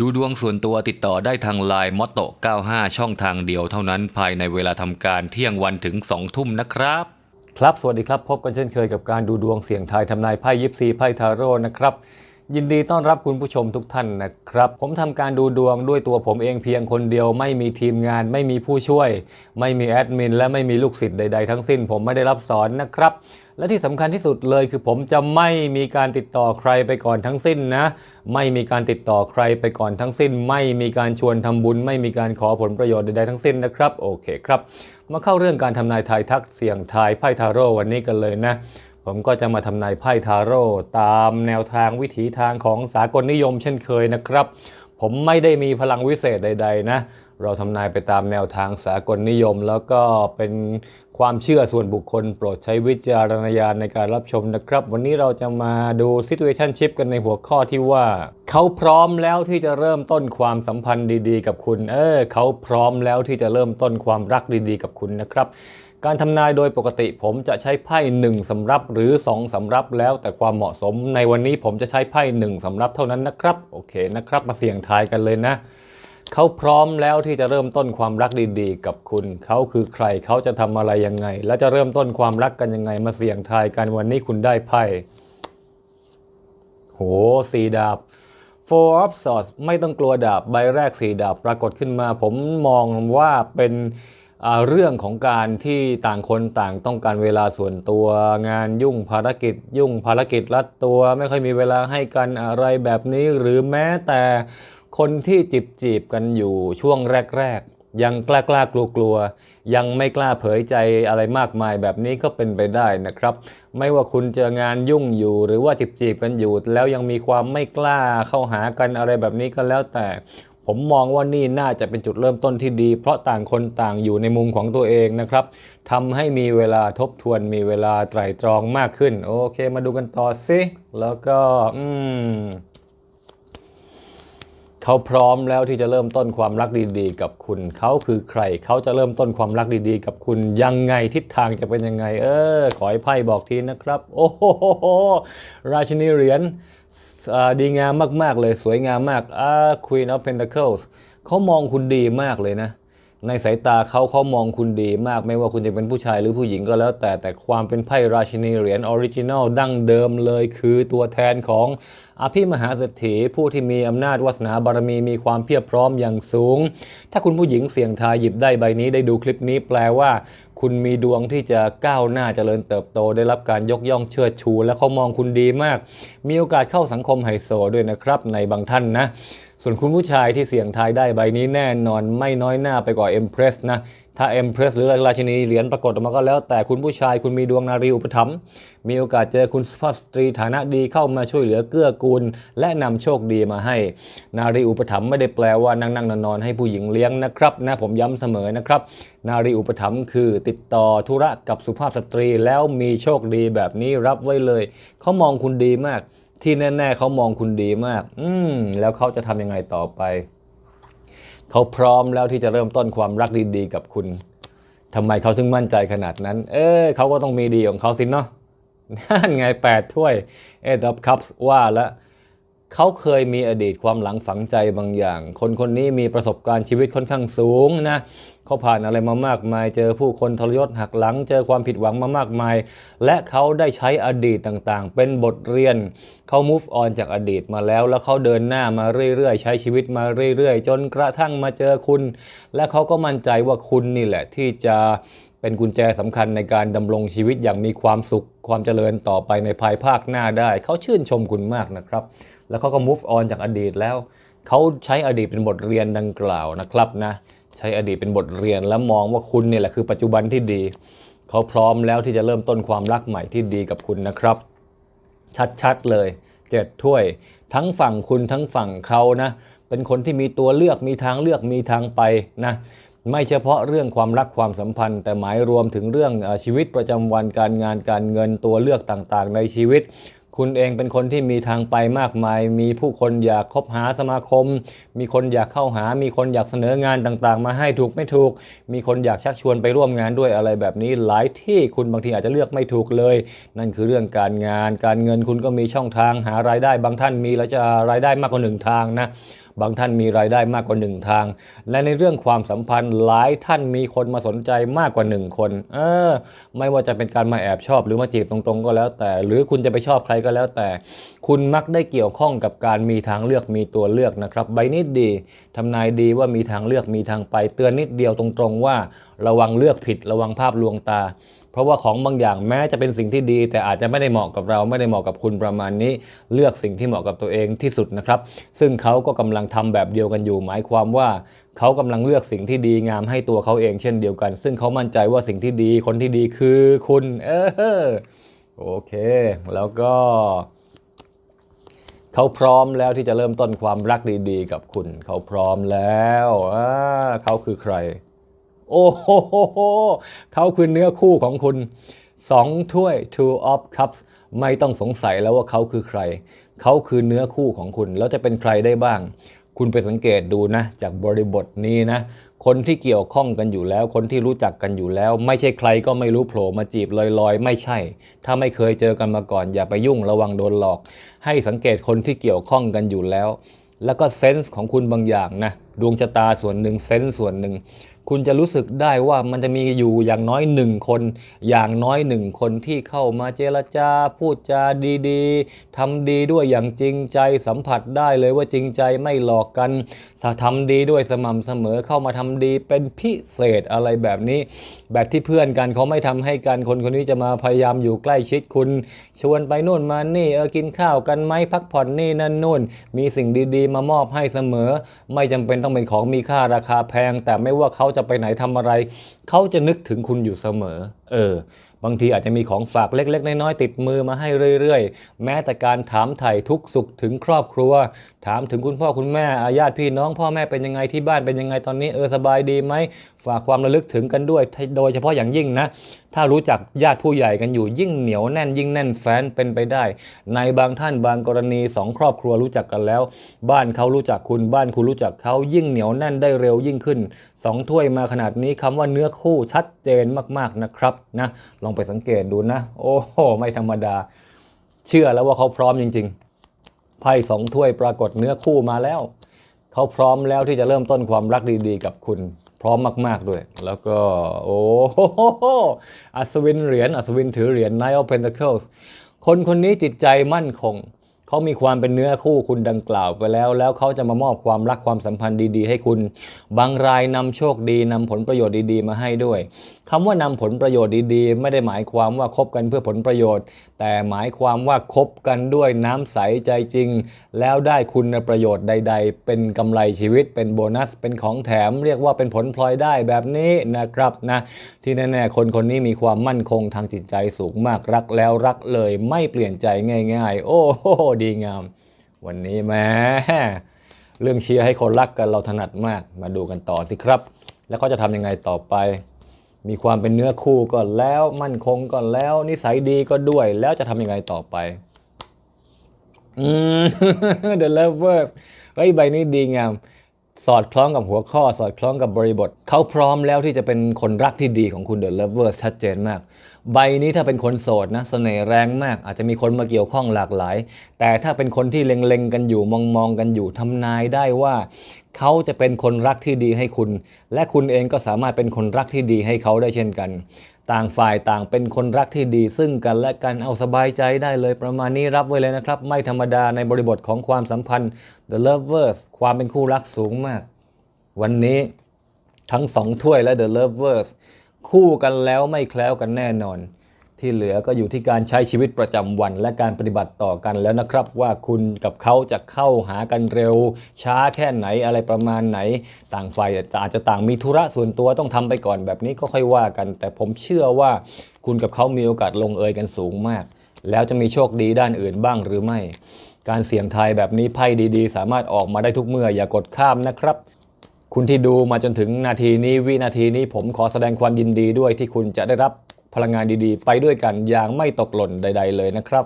ดูดวงส่วนตัวติดต่อได้ทางไลน์มอตโต95 ช่องทางเดียวเท่านั้นภายในเวลาทำการเที่ยงวันถึง 2 ทุ่มนะครับ ครับ สวัสดีครับ พบกันเช่นเคยกับการดูดวงเสี่ยงทายทำนายไพ่ยิปซีไพ่ทาโร่นะครับ ยินดีต้อนรับคุณผู้ชมทุกท่านนะครับ ผมทำการดูดวงด้วยตัวผมเองเพียงคนเดียว ไม่มีทีมงาน ไม่มีผู้ช่วย ไม่มีแอดมิน และไม่มีลูกศิษย์ใด ๆ ทั้งสิ้น ผมไม่ได้รับสอนนะครับ และที่สำคัญที่สุดเลยคือผมจะไม่มีการติดต่อใครไปก่อนทั้งสิ้นนะ ไม่มีการติดต่อใครไปก่อนทั้งสิ้น ไม่มีการชวนทำบุญ ไม่มีการขอผลประโยชน์ใดๆทั้งสิ้นนะครับ โอเคครับ มาเข้าเรื่องการทำนายทายทักเสี่ยงทายไพ่ทาโร่วันนี้กันเลยนะ ผมก็จะมาทำนายไพ่ทาโร่ตามแนวทางวิถีทางของสากลนิยมเช่นเคยนะครับ ผมไม่ได้มีพลังวิเศษใด ๆ นะ เราทำนายไปตามแนวทางสากลนิยม แล้วก็เป็นความเชื่อส่วนบุคคล โปรดใช้วิจารณญาณในการรับชมนะครับ วันนี้เราจะมาดู situationship กันในหัวข้อที่ว่า เขาพร้อมแล้วที่จะเริ่มต้นความสัมพันธ์ดีๆ กับคุณ เออเขาพร้อมแล้วที่จะเริ่มต้นความรักดีๆ กับคุณนะครับ การทำนายโดยปกติผมจะใช้ไพ่1สำรับหรือ 2สำรับแล้วแต่ความเหมาะสม ในวันนี้ผมจะใช้ไพ่1สำรับเท่านั้นนะครับโอเคนะครับ มาเสี่ยงทายกันเลยนะเขาพร้อมแล้วที่จะเริ่มต้นความรักดีๆ กับคุณ เขาคือใครเขาจะทำอะไรยังไง และจะเริ่มต้นความรักกันยังไง มาเสี่ยงทายกันวันนี้คุณได้ไพ่โหสีดาบ Four of Swords ไม่ต้องกลัวดาบใบแรกสีดาบปรากฏขึ้นมา ผมมองว่าเป็น เรื่องของการที่ต่างคนต่างต้องการเวลาส่วนตัว งานยุ่งภารกิจ ยุ่งภารกิจรัดตัวไม่ค่อยมีเวลาให้กันอะไรแบบนี้หรือแม้แต่คนที่จีบจีบกันอยู่ช่วงแรก ๆ ยังกล้ากล้ากลัวกลัวยังไม่กล้าเผยใจอะไรมากมายแบบนี้ก็เป็นไปได้นะครับ ไม่ว่าคุณเจะงานยุ่งอยู่หรือว่าจีบจีบกันอยู่ แล้วยังมีความไม่กล้าเข้าหากันอะไรแบบนี้ก็แล้วแต่ ผมมองว่านี่น่าจะเป็นจุดเริ่มต้นที่ดี เพราะต่างคนต่างอยู่ในมุมของตัวเองนะครับทำให้มีเวลาทบทวนมีเวลาไตร่ตรองมากขึ้น โอเค มาดูกันต่อสิแล้วก็ อืม เขาพร้อมแล้วที่จะเริ่มต้นความรักดีๆ กับคุณ เขาคือใคร เขาจะเริ่มต้นความรักดีๆ กับคุณยังไงทิศทางจะเป็นยังไง เออ ขอให้ไพ่บอกทีนะครับ โอ้โหราชินีเหรียญอ่าดีงามมากๆเลยสวยงามมากอ่า Queen of Pentacles เขามองคุณดีมากเลยนะ ในสายตาเขาเขามองคุณดีมากไม่ว่าคุณจะเป็นผู้ชายหรือผู้หญิงก็แล้วแต่แต่ความเป็นไพ่ราชินีเหรียญออริจินัลดั้งเดิมเลยคือตัวแทนของอภิมหาเศรษฐีผู้ที่มีอำนาจวาสนาบารมีมีความเพียบพร้อมอย่างสูง ถ้าคุณผู้หญิงเสี่ยงทายหยิบได้ใบนี้ได้ดูคลิปนี้แปลว่า คุณมีดวงที่จะก้าวหน้าเจริญเติบโต ได้รับการยกย่องเชิดชู และเขามองคุณดีมาก มีโอกาสเข้าสังคมไฮโซด้วยนะครับในบางท่านนะ ส่วนคุณผู้ชายที่เสี่ยงทายได้ใบนี้แน่นอนไม่น้อยหน้าไปกว่า Empress นะถ้า Empress หรือราชินีเหรียญปรากฏออกมาก็แล้ว แต่คุณผู้ชายคุณมีดวงนารีอุปถัมภ์มีโอกาสเจอคุณสุภาพสตรีฐานะดีเข้ามาช่วยเหลือเกื้อกูล และนำโชคดีมาให้ นารีอุปถัมภ์ไม่ได้แปลว่านั่งนั่งนอนนอนๆให้ผู้หญิงเลี้ยงนะครับนะผมย้ำเสมอนะครับ นารีอุปถัมภ์คือติดต่อธุระกับสุภาพสตรีแล้วมีโชคดีแบบนี้รับไว้เลยเขามองคุณดีมาก ที่แน่ๆเขามองคุณดีมาก อืมแล้วเขาจะทำยังไงต่อไป เขาพร้อมแล้วที่จะเริ่มต้นความรักดีๆกับคุณทำไมเขาถึงมั่นใจขนาดนั้น เอ้เขาก็ต้องมีดีของเขาสินเนาะนั่นไงแปดถ้วยเอ็ด of cups ว่าแล้ว เขาเคยมีอดีตความหลังฝังใจบางอย่าง คนคนนี้มีประสบการณ์ชีวิตค่อนข้างสูงนะเขาผ่านอะไรมามากมาย เจอผู้คนทรยศหักหลัง เจอความผิดหวังมามากมาย และเขาได้ใช้อดีตต่างๆ เป็นบทเรียน เขา move on จากอดีตมาแล้ว แล้วเขาเดินหน้ามาเรื่อยๆ ใช้ชีวิตมาเรื่อยๆ จนกระทั่งมาเจอคุณ และเขาก็มั่นใจว่าคุณนี่แหละที่จะเป็นกุญแจสำคัญในการดำรงชีวิตอย่างมีความสุข ความเจริญต่อไปในภายภาคหน้าได้ เขาชื่นชมคุณมากนะครับ แล้วเขาก็ move on จากอดีตแล้ว เขาใช้อดีตเป็นบทเรียนดังกล่าวนะครับนะ ใช้อดีตเป็นบทเรียนแล้วมองว่าคุณเนี่ยแหละคือปัจจุบันที่ดี เขาพร้อมแล้วที่จะเริ่มต้นความรักใหม่ที่ดีกับคุณนะครับ ชัดๆเลยเจ็ดถ้วย ทั้งฝั่งคุณทั้งฝั่งเขานะ เป็นคนที่มีตัวเลือกมีทางเลือกมีทางไปนะไม่เฉพาะเรื่องความรักความสัมพันธ์ แต่หมายรวมถึงเรื่องชีวิตประจำวันการงานการเงินตัวเลือกต่างๆ ในชีวิต คุณเองเป็นคนที่มีทางไปมากมาย มีผู้คนอยากคบหาสมาคม มีคนอยากเข้าหา มีคนอยากเสนองานต่างๆ มาให้ถูกไม่ถูก มีคนอยากชักชวนไปร่วมงานด้วยอะไรแบบนี้ หลายที่คุณบางทีอาจจะเลือกไม่ถูกเลย นั่นคือเรื่องการงาน การเงินคุณก็มีช่องทางหารายได้ บางท่านมีแล้วจะรายได้มากกว่าหนึ่งทางนะ บางท่านมีรายได้มากกว่าหนึ่งทาง และในเรื่องความสัมพันธ์หลายท่านมีคนมาสนใจมากกว่าหนึ่งคนเออไม่ว่าจะเป็นการมาแอบชอบหรือมาจีบตรงๆ ก็แล้วแต่ หรือคุณจะไปชอบใครก็แล้วแต่ คุณมักได้เกี่ยวข้องกับการมีทางเลือกมีตัวเลือกนะครับ ใบนี้ดีทำนายดีว่ามีทางเลือกมีทางไป เตือนนิดเดียวตรงๆ ว่า ระวังเลือกผิด ระวังภาพลวงตา เพราะว่าของบางอย่างแม้จะเป็นสิ่งที่ดี แต่อาจจะไม่ได้เหมาะกับเราไม่ได้เหมาะกับคุณประมาณนี้ เลือกสิ่งที่เหมาะกับตัวเองที่สุดนะครับ ซึ่งเขาก็กำลังทำแบบเดียวกันอยู่ หมายความว่าเขากำลังเลือกสิ่งที่ดีงามให้ตัวเขาเองเช่นเดียวกัน ซึ่งเขามั่นใจว่าสิ่งที่ดีคนที่ดีคือคุณเออโอเค แล้วก็เขาพร้อมแล้วที่จะเริ่มต้นความรักดีๆ กับคุณ เขาพร้อมแล้วเขาคือใคร โอ้โหเขาคือเนื้อคู่ของคุณสองถ้วย two of cups ไม่ต้องสงสัยแล้วว่าเขาคือใคร เขาคือเนื้อคู่ของคุณ แล้วจะเป็นใครได้บ้าง คุณไปสังเกตดูนะ จากบริบทนี้นะ คนที่เกี่ยวข้องกันอยู่แล้ว คนที่รู้จักกันอยู่แล้ว ไม่ใช่ใครก็ไม่รู้โผล่มาจีบลอยๆ ไม่ใช่ ถ้าไม่เคยเจอกันมาก่อน อย่าไปยุ่งระวังโดนหลอก ให้สังเกตคนที่เกี่ยวข้องกันอยู่แล้ว แล้วก็เซนส์ของคุณบางอย่างนะ ดวงชะตาส่วนหนึ่งเซนส์ส่วนหนึ่ง คุณจะรู้สึกได้ว่ามันจะมีอยู่อย่างน้อยหนึ่งคน อย่างน้อยหนึ่งคนที่เข้ามาเจรจาพูดจาดีๆทำดีด้วยอย่างจริงใจสัมผัสได้เลยว่าจริงใจไม่หลอกกันทำดีด้วยสม่ำเสมอเข้ามาทำดีเป็นพิเศษอะไรแบบนี้แบบที่เพื่อนกันเขาไม่ทำให้กันคนคนนี้จะมาพยายามอยู่ใกล้ชิดคุณ ชวนไปนู่นมานี่เออกินข้าวกันไหมพักผ่อนนี่นั่นนู่น มีสิ่งดีๆ มามอบให้เสมอ ไม่จำเป็นต้องเป็นของมีค่าราคาแพง แต่ไม่ว่าเขาจะไปไหนทำอะไร เขาจะนึกถึงคุณอยู่เสมอ เออบางทีอาจจะมีของฝากเล็ก ๆ น้อยๆติดมือมาให้เรื่อยๆ แม้แต่การถามไถ่ทุกสุขถึงครอบครัว ถามถึงคุณพ่อคุณแม่อาญาติพี่น้องพ่อแม่เป็นยังไงที่บ้านเป็นยังไงตอนนี้เออสบายดีไหม ฝากความระลึกถึงกันด้วย โดยเฉพาะอย่างยิ่งนะ ถ้ารู้จักญาติผู้ใหญ่กันอยู่ยิ่งเหนียวแน่นยิ่งแน่นแฟ้นเป็นไปได้ ในบางท่านบางกรณีสองครอบครัวรู้จักกันแล้ว บ้านเขารู้จักคุณบ้านคุณรู้จักเขายิ่งเหนียวแน่นได้เร็วยิ่งขึ้นสองถ้วยมาขนาดนี้คำว่าเนื้อคู่ชัดเจนมากๆนะครับนะลองไปสังเกตดูนะ โอ้โหไม่ธรรมดา เชื่อแล้วว่าเขาพร้อมจริง ๆไพ่สองถ้วยปรากฏเนื้อคู่มาแล้วเขาพร้อมแล้วที่จะเริ่มต้นความรักดีๆ กับคุณ ร้อมมาก ๆ ด้วย แล้วก็ โอ้โหอัศวินเหรียญอัศวินถือเหรียญ Knight of Pentacles คนคนนี้จิตใจมั่นคง เขามีความเป็นเนื้อคู่คุณดังกล่าวไปแล้ว แล้วเขาจะมามอบความรักความสัมพันธ์ดีๆ ให้คุณ บางรายนำโชคดีนำผลประโยชน์ดีๆ มาให้ด้วยคำว่านำผลประโยชน์ดีๆ ไม่ได้หมายความว่าคบกันเพื่อผลประโยชน์ แต่หมายความว่าคบกันด้วยน้ำใสใจจริง แล้วได้คุณประโยชน์ใด ๆ เป็นกำไรชีวิตเป็นโบนัส เป็นของแถม เรียกว่าเป็นผลพลอยได้แบบนี้นะครับนะที่แน่ๆคนคนนี้มีความมั่นคงทางจิตใจสูงมากรักแล้วรักเลยไม่เปลี่ยนใจง่าย ๆ โอ้โหดีงาม วันนี้แม้เรื่องเชียร์ให้คนรักกันเราถนัดมาก มาดูกันต่อสิครับ แล้วก็จะทำยังไงต่อไป มีความเป็นเนื้อคู่ก่อนแล้ว มั่นคงก่อนแล้ว นิสัยดีก็ด้วย แล้วจะทำยังไงต่อไปอืม The Lovers เฮ้ยใบนี้ดีงาม สอดคล้องกับหัวข้อ สอดคล้องกับบริบท เขาพร้อมแล้วที่จะเป็นคนรักที่ดีของคุณ The Lovers ชัดเจนมาก ใบนี้ถ้าเป็นคนโสดนะเสน่ห์แรงมาก อาจจะมีคนมาเกี่ยวข้องหลากหลาย แต่ถ้าเป็นคนที่เล็งๆกันอยู่มองมองๆกันอยู่ทำนายได้ว่า เขาจะเป็นคนรักที่ดีให้คุณ และคุณเองก็สามารถเป็นคนรักที่ดีให้เขาได้เช่นกัน ต่างฝ่ายต่างเป็นคนรักที่ดีซึ่งกันและกันเอาสบายใจได้เลยประมาณนี้รับไว้เลยนะครับ ไม่ธรรมดาในบริบทของความสัมพันธ์ The Lovers ความเป็นคู่รักสูงมาก วันนี้ทั้งสองถ้วยและ The Lovers คู่กันแล้วไม่แคล้วกันแน่นอน ที่เหลือก็อยู่ที่การใช้ชีวิตประจำวันและการปฏิบัติต่อกันแล้วนะครับ ว่าคุณกับเขาจะเข้าหากันเร็ว ช้าแค่ไหนอะไรประมาณไหน ต่างฝ่ายอาจจะต่างมีธุระส่วนตัวต้องทำไปก่อนแบบนี้ก็ค่อยว่ากัน แต่ผมเชื่อว่าคุณกับเขามีโอกาสลงเอยกันสูงมาก แล้วจะมีโชคดีด้านอื่นบ้างหรือไม่ การเสี่ยงทายแบบนี้ไพ่ดีๆ สามารถออกมาได้ทุกเมื่ออย่ากดข้ามนะครับคุณที่ดูมาจนถึงนาทีนี้วินาทีนี้ผมขอแสดงความยินดีด้วยที่คุณจะได้รับ พลังงานดีๆ ไปด้วยกันอย่างไม่ตกหล่นใด ๆ เลยนะครับ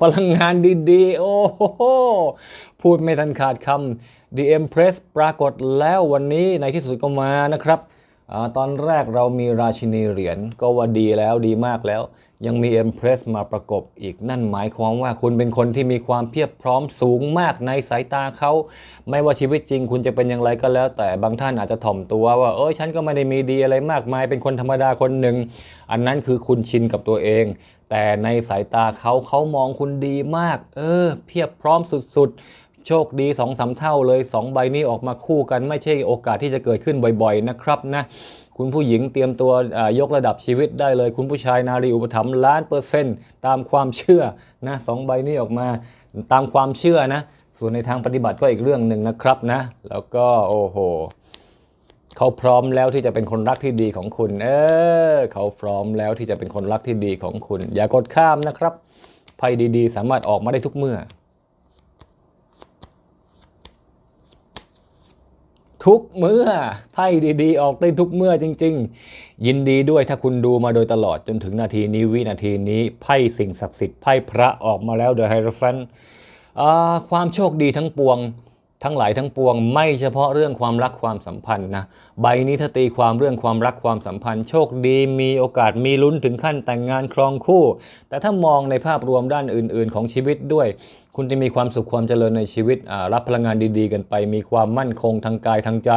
พลังงานดีๆ โอ้โหพูดไม่ทันขาดคำ The Empress ปรากฏแล้ววันนี้ในที่สุดก็มานะครับอตอนแรกเรามีราชินีเหรียญก็ว่าดีแล้วดีมากแล้ว ยังมีเอ็มเพรสมาประกบอีกนั่นหมายความว่าคุณเป็นคนที่มีความเพียบพร้อมสูงมากในสายตาเขา ไม่ว่าชีวิตจริงคุณจะเป็นอย่างไรก็แล้ว แต่บางท่านอาจจะถ่อมตัวว่าเอ้ยฉันก็ไม่ได้มีดีอะไรมากมาย เป็นคนธรรมดาคนหนึ่ง อันนั้นคือคุณชินกับตัวเอง แต่ในสายตาเขาเขามองคุณดีมาก เออ เพียบพร้อมสุดๆโชคดีสองสามเท่าเลยสองใบนี้ออกมาคู่กันไม่ใช่โอกาสที่จะเกิดขึ้นบ่อยๆนะครับนะ คุณผู้หญิงเตรียมตัวยกระดับชีวิตได้เลย คุณผู้ชายนารีอุปถัมภ์ล้านเปอร์เซ็นต์ตามความเชื่อนะสองใบนี้ออกมาตามความเชื่อนะ ส่วนในทางปฏิบัติก็อีกเรื่องหนึ่งนะครับนะ แล้วก็โอ้โหเขาพร้อมแล้วที่จะเป็นคนรักที่ดีของคุณ เออเขาพร้อมแล้วที่จะเป็นคนรักที่ดีของคุณ อย่ากดข้ามนะครับไพ่ดีๆ สามารถออกมาได้ทุกเมื่อ ทุกเมื่อไพ่ดีๆ ออกได้ทุกเมื่อจริง ๆ ยินดีด้วยถ้าคุณดูมาโดยตลอดจนถึงนาทีนี้วินาทีนี้ไพ่สิ่งศักดิ์สิทธิ์ไพ่พระออกมาแล้วเดอะไฮร p ฟนความโชคดีทั้งปวงทั้งหลายทั้งปวงไม่เฉพาะเรื่องความรักความสัมพันธ์นะใบนี้ถ้าตีความเรื่องความรักความสัมพันธ์ โชคดีมีโอกาสมีลุ้นถึงขั้นแต่งงานครองคู่ แต่ถ้ามองในภาพรวมด้านอื่น ๆ ของชีวิตด้วย คุณจะมีความสุขความเจริญในชีวิตรับพลังงานดีๆ กันไป มีความมั่นคงทางกายทางใจ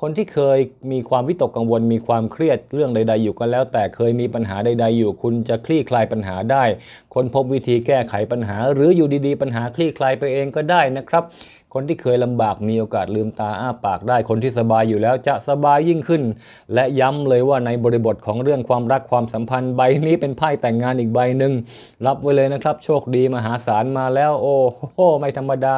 คนที่เคยมีความวิตกกังวล มีความเครียดเรื่องใด ๆ อยู่ก็แล้ว แต่เคยมีปัญหาใด ๆ อยู่ คุณจะคลี่คลายปัญหาได้คนพบวิธีแก้ไขปัญหา หรืออยู่ดีๆ ปัญหาคลี่คลายไปเองก็ได้นะครับ คนที่เคยลำบากมีโอกาสลืมตาอ้าปากได้ คนที่สบายอยู่แล้วจะสบายยิ่งขึ้น และย้ำเลยว่าในบริบทของเรื่องความรักความสัมพันธ์ใบนี้เป็นไพ่แต่งงานอีกใบหนึ่งรับไว้เลยนะครับ โชคดีมหาศาลมาแล้วโอ้โหไม่ธรรมดา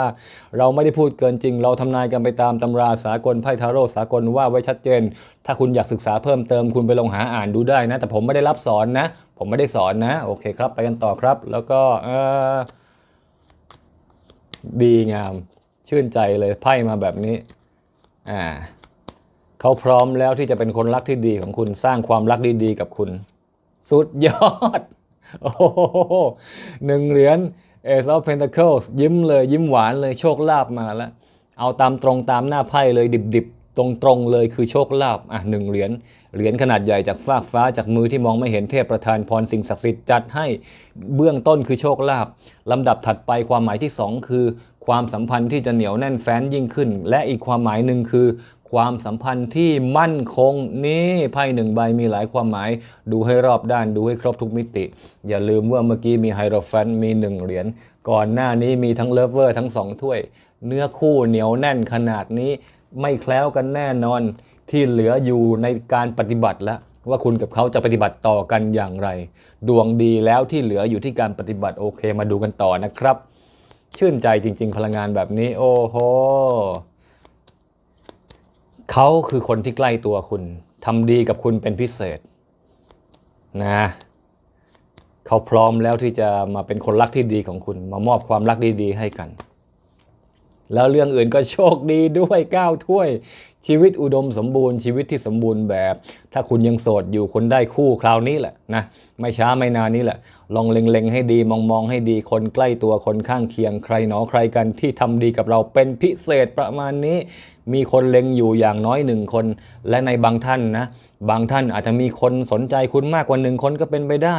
เราไม่ได้พูดเกินจริง เราทำนายกันไปตามตำราสากลไพ่ทาโร่สากลว่าไว้ชัดเจน ถ้าคุณอยากศึกษาเพิ่มเติมคุณไปลองหาอ่านดูได้นะ แต่ผมไม่ได้รับสอนนะ ผมไม่ได้สอนนะ โอเคครับ ไปกันต่อครับ แล้วก็เออดีงาม ชื่นใจเลยไพ่มาแบบนี้ อ่าเขาพร้อมแล้วที่จะเป็นคนรักที่ดีของคุณสร้างความรักดีๆกับคุณ สุดยอด โอ้โหหนึ่งเหรียญ Ace of Pentacles ยิ้มเลยยิ้มหวานเลยโชคลาภมาแล้ว เอาตามตรงตามหน้าไพ่เลยดิบๆ ตรงๆเลยคือโชคลาภอะหนึ่งเหรียญเหรียญขนาดใหญ่จากฟากฟ้าจากมือที่มองไม่เห็นเทพประทานพรสิ่งศักดิ์สิทธิ์จัดให้เบื้องต้นคือโชคลาภลำดับถัดไปความหมายที่ 2 คือ ความสัมพันธ์ที่จะเหนียวแน่นแฟ้นยิ่งขึ้น และอีกความหมายหนึ่งคือ ความสัมพันธ์ที่มั่นคงนี่ไพ่หนึ่งใบมีหลายความหมาย ดูให้รอบด้านดูให้ครบทุกมิติ อย่าลืมว่าเมื่อกี้มีไฮโรแฟนมีหนึ่งเหรียญก่อนหน้านี้มีทั้งเลฟเวอร์ทั้งสองถ้วย เนื้อคู่เหนียวแน่นขนาดนี้ ไม่แคล้วกันแน่นอนที่เหลืออยู่ในการปฏิบัติแล้วว่าคุณกับเขาจะปฏิบัติต่อกันอย่างไร ดวงดีแล้วที่เหลืออยู่ที่การปฏิบัติโอเคมาดูกันต่อนะครับ ชื่นใจจริง ๆ พลังงานแบบนี้ โอ้โห เขาคือคนที่ใกล้ตัวคุณทำดีกับคุณเป็นพิเศษนะเขาพร้อมแล้วที่จะมาเป็นคนรักที่ดีของคุณ มามอบความรักดีๆให้กัน แล้วเรื่องอื่นก็โชคดีด้วยก้าวถ้วย ชีวิตอุดมสมบูรณ์ชีวิตที่สมบูรณ์แบบ ถ้าคุณยังโสดอยู่คนได้คู่คราวนี้แหละนะไม่ช้าไม่นานนี้แหละ ลองเล็งๆให้ดีมองมองๆให้ดีคนใกล้ตัวคนข้างเคียงใครหนอใครกันที่ทำดีกับเราเป็นพิเศษประมาณนี้ มีคนเล็งอยู่อย่างน้อยหนึ่งคน และในบางท่านนะบางท่านอาจจะมีคนสนใจคุณมากกว่าหนึ่งคนก็เป็นไปได้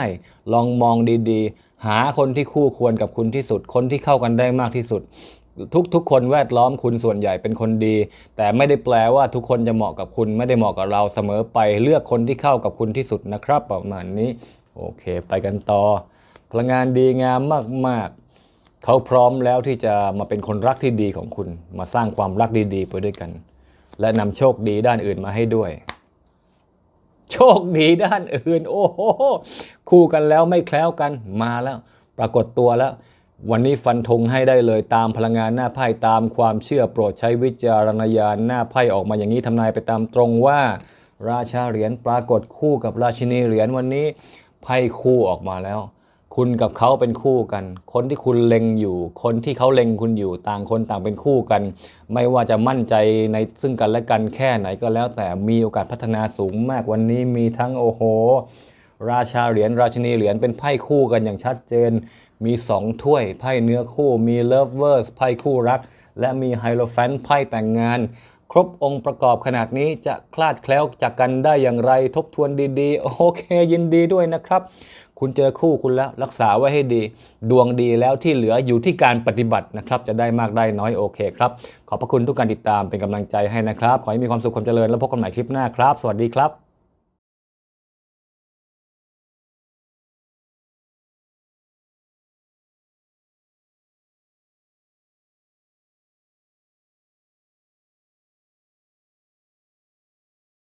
ลองมองดีๆ หาคนที่คู่ควรกับคุณที่สุด คนที่เข้ากันได้มากที่สุด ทุกทุกคนแวดล้อมคุณส่วนใหญ่เป็นคนดี แต่ไม่ได้แปลว่าทุกคนจะเหมาะกับคุณไม่ได้เหมาะกับเราเสมอไปเลือกคนที่เข้ากับคุณที่สุดนะครับ ประมาณนี้ โอเค ไปกันต่อ พลังงานดีงามมาก ๆ เขาพร้อมแล้วที่จะมาเป็นคนรักที่ดีของคุณ มาสร้างความรักดีๆ ไปด้วยกัน และนำโชคดีด้านอื่นมาให้ด้วย โชคดีด้านอื่น โอ้โหคู่กันแล้วไม่แคล้วกันมาแล้ว ปรากฏตัวแล้ว วันนี้ฟันธงให้ได้เลยตามพลังงานหน้าไพ่ตามความเชื่อโปรดใช้วิจารณญาณหน้าไพ่ออกมาอย่างนี้ทำนายไปตามตรงว่า ราชาเหรียญปรากฏคู่กับราชินีเหรียญวันนี้ไพ่คู่ออกมาแล้ว คุณกับเขาเป็นคู่กัน คนที่คุณเล็งอยู่ คนที่เขาเล็งคุณอยู่ต่างคนต่างเป็นคู่กัน ไม่ว่าจะมั่นใจในซึ่งกันและกันแค่ไหนก็แล้วแต่มีโอกาสพัฒนาสูงมากวันนี้มีทั้งโอ้โห ราชาเหรียญราชินีเหรียญเป็นไพ่คู่กันอย่างชัดเจน มีสองถ้วย ไพ่เนื้อคู่ มีเลิฟเวอร์สไพ่คู่รัก และมีไฮโลแฟนไพ่แต่งงาน ครบองค์ประกอบขนาดนี้จะคลาดแคล้วจากกันได้อย่างไรทบทวนดีๆ โอเคยินดีด้วยนะครับ คุณเจอคู่คุณแล้วรักษาไว้ให้ดี ดวงดีแล้วที่เหลืออยู่ที่การปฏิบัตินะครับ จะได้มากได้น้อยโอเคครับ ขอบพระคุณทุกการติดตามเป็นกำลังใจให้นะครับ ขอให้มีความสุขความเจริญแล้วพบกันใหม่คลิปหน้าครับ สวัสดีครับ